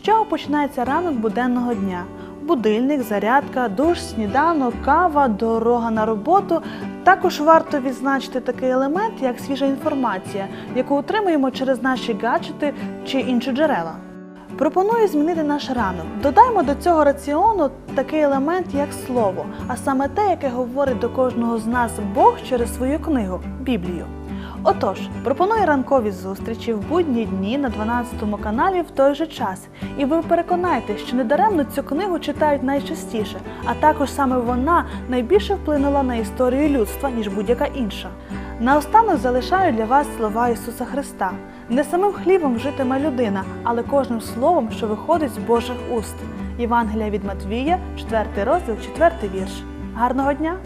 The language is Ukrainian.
чого починається ранок буденного дня? Будильник, зарядка, душ, сніданок, кава, дорога на роботу. Також варто відзначити такий елемент, як свіжа інформація, яку отримуємо через наші гаджети чи інші джерела. Пропоную змінити наш ранок. Додаймо до цього раціону такий елемент, як слово, а саме те, яке говорить до кожного з нас Бог через свою книгу Біблію. Отож, пропоную ранкові зустрічі в будні дні на 12 каналі в той же час. І ви переконаєтесь, що недаремно цю книгу читають найчастіше, а також саме вона найбільше вплинула на історію людства, ніж будь-яка інша. Наостанок залишаю для вас слова Ісуса Христа. Не самим хлібом житиме людина, але кожним словом, що виходить з Божих уст. Євангелія від Матвія, 4 розділ, 4 вірш. Гарного дня!